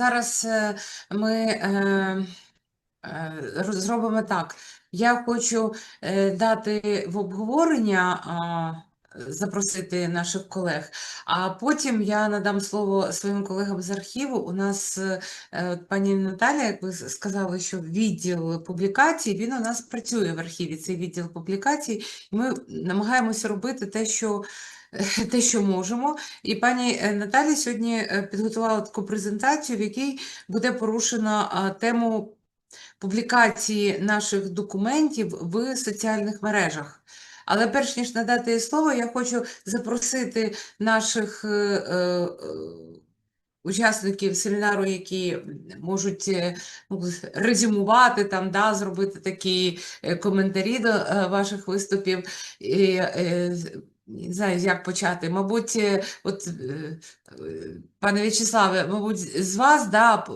Зараз е, ми е, е, зробимо так. Я хочу дати в обговорення, запросити наших колег, а потім я надам слово своїм колегам з архіву. У нас пані Наталя, як ви сказали, що відділ публікацій, він у нас працює в архіві, цей відділ публікацій. Ми намагаємося робити те, що, те, що можемо. І пані е, Наталя сьогодні е, підготувала таку презентацію, в якій буде порушено тему публікації наших документів в соціальних мережах. Але перш ніж надати слово, я хочу запросити наших е, учасників семінару, які можуть ну, резюмувати там, да, зробити такі коментарі до ваших виступів. І, не знаю, як почати. Мабуть, е, от, е, пане В'ячеславе, мабуть, з вас да,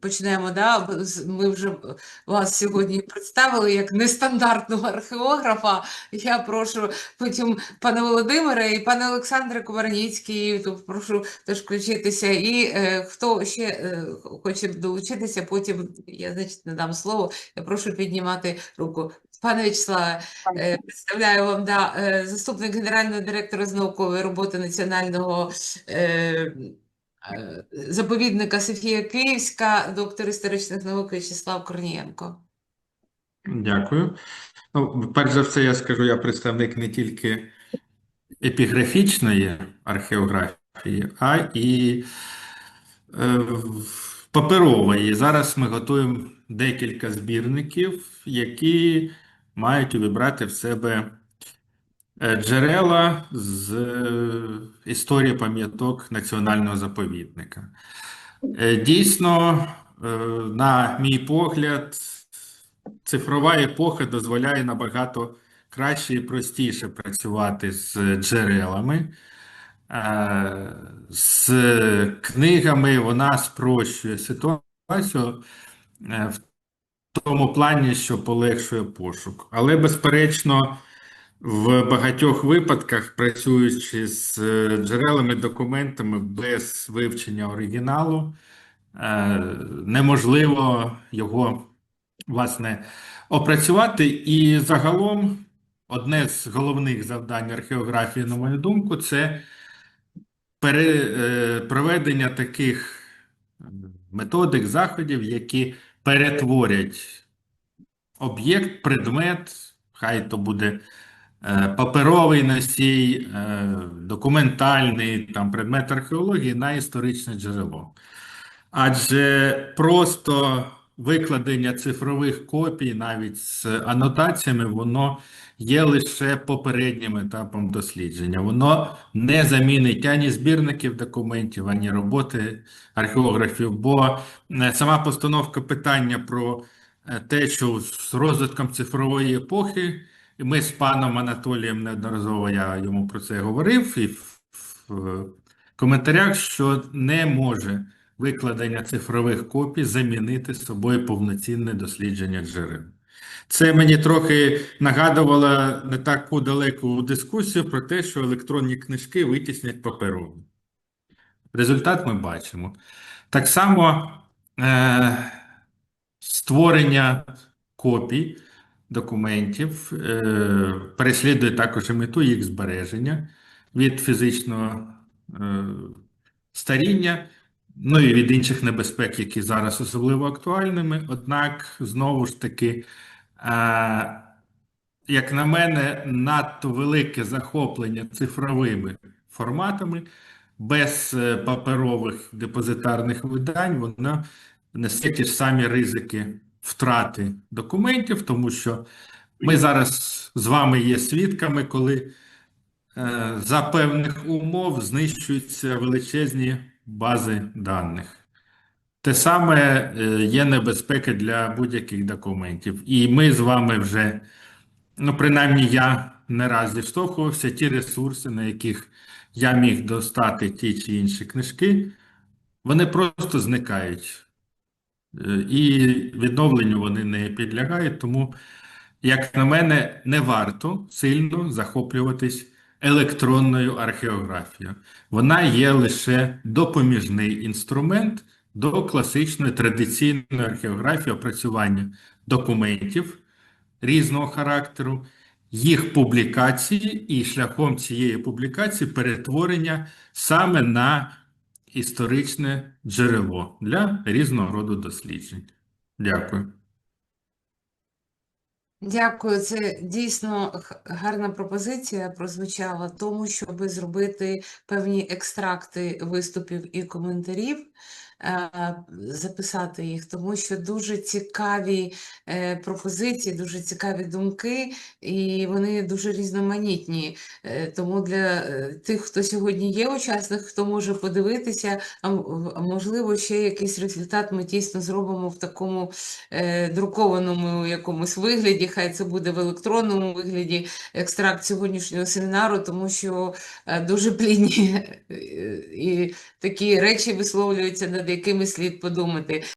почнемо. Да? Ми вже вас сьогодні представили як нестандартного археографа. Я прошу потім пане Володимире і пане Олександре Комарніцький, то прошу теж включитися. І е, хто ще е, хоче долучитися, потім я значить надам слово. Я прошу піднімати руку. Пане В'ячеславе, е, представляю вам да, е, заступник генерального директора з наукової роботи Національного е, е, заповідника Софія Київська, доктор історичних наук В'ячеслав Корнієнко. Дякую. Ну, перш за все, я скажу, я представник не тільки епіграфічної археографії, а і е, паперової. Зараз ми готуємо декілька збірників, які мають увібрати в себе е, джерела з е, історії пам'яток національного заповідника. Е, Дійсно, на мій погляд, цифрова епоха дозволяє набагато краще і простіше працювати з джерелами. З книгами вона спрощує ситуацію в тому плані, що полегшує пошук. Але, безперечно, в багатьох випадках, працюючи з е, джерелами, документами без вивчення оригіналу, е, неможливо його, власне, опрацювати. І загалом одне з головних завдань археографії, на мою думку, це е, проведення таких методик, заходів, які перетворять об'єкт, предмет, хай то буде е, паперовий носій, е, документальний там, предмет археології на історичне джерело. Адже просто викладення цифрових копій, навіть з анотаціями, воно є лише попереднім етапом дослідження. Воно не замінить ані збірників документів, ані роботи археографів, бо е, сама постановка питання про е, те, що з розвитком цифрової епохи, ми з паном Анатолієм неодноразово я йому про це говорив, і в коментарях, що не може викладення цифрових копій замінити собою повноцінне дослідження джерел. Це мені трохи нагадувало не таку далеку дискусію про те, що електронні книжки витіснять паперові. Результат ми бачимо. Так само е, створення копій документів е, переслідує також і мету їх збереження від фізичного е, старіння, ну і від інших небезпек, які зараз особливо актуальними. Однак, знову ж таки, е, як на мене, надто велике захоплення цифровими форматами без е, паперових депозитарних видань, воно несе ті ж самі ризики втрати документів, тому що ми зараз з вами є свідками, коли е, за певних умов знищуються величезні бази даних. Те саме е, є небезпека для будь-яких документів. І ми з вами вже, ну, принаймні, я не раз зіштовхувався, ті ресурси, на яких я міг достати ті чи інші книжки, вони просто зникають. Е, І відновленню вони не підлягають, тому, як на мене, не варто сильно захоплюватись електронною археографією. Вона є лише допоміжний інструмент до класичної традиційної археографії опрацювання документів різного характеру, їх публікації і шляхом цієї публікації перетворення саме на історичне джерело для різного роду досліджень. Дякую. Дякую, це дійсно гарна пропозиція прозвучала, тому щоб зробити певні екстракти виступів і коментарів, записати їх, тому що дуже цікаві е, пропозиції, дуже цікаві думки, і вони дуже різноманітні. Е, Тому для е, тих, хто сьогодні є учасник, хто може подивитися, а можливо, ще якийсь результат ми дійсно зробимо в такому е, друкованому якомусь вигляді, хай це буде в електронному вигляді екстракт сьогоднішнього семінару, тому що е, дуже плідні е, і такі речі висловлюються, над якими слід подумати.